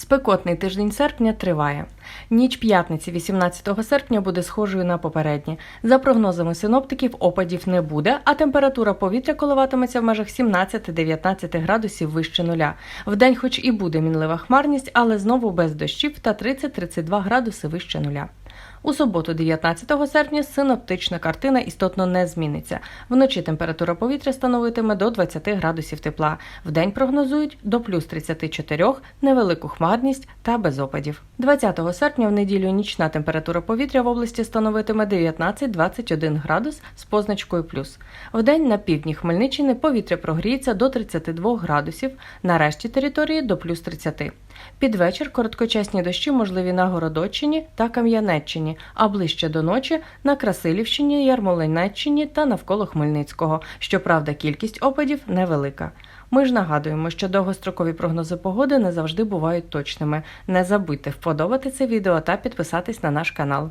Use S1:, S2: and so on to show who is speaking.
S1: Спекотний тиждень серпня триває. Ніч п'ятниці, 18 серпня, буде схожою на попередні. За прогнозами синоптиків, опадів не буде, а температура повітря коливатиметься в межах 17-19 градусів вище нуля. Вдень, хоч і буде мінлива хмарність, але знову без дощів та 30-32 градуси вище нуля. У суботу, 19 серпня, синоптична картина істотно не зміниться. Вночі температура повітря становитиме до 20 градусів тепла. Вдень прогнозують до плюс 34, невелику хмарність та без опадів. 20 серпня в неділю нічна температура повітря в області становитиме 19-21 градус з позначкою плюс. Вдень на півдні Хмельниччини повітря прогріється до 32 градусів, на решті території до плюс 30. Під вечір короткочасні дощі можливі на Городоччині та Кам'янеччині, а ближче до ночі на Красилівщині, Ярмолинеччині та навколо Хмельницького. Щоправда, кількість опадів невелика. Ми ж нагадуємо, що довгострокові прогнози погоди не завжди бувають точними. Не забудьте вподобати це відео та підписатись на наш канал.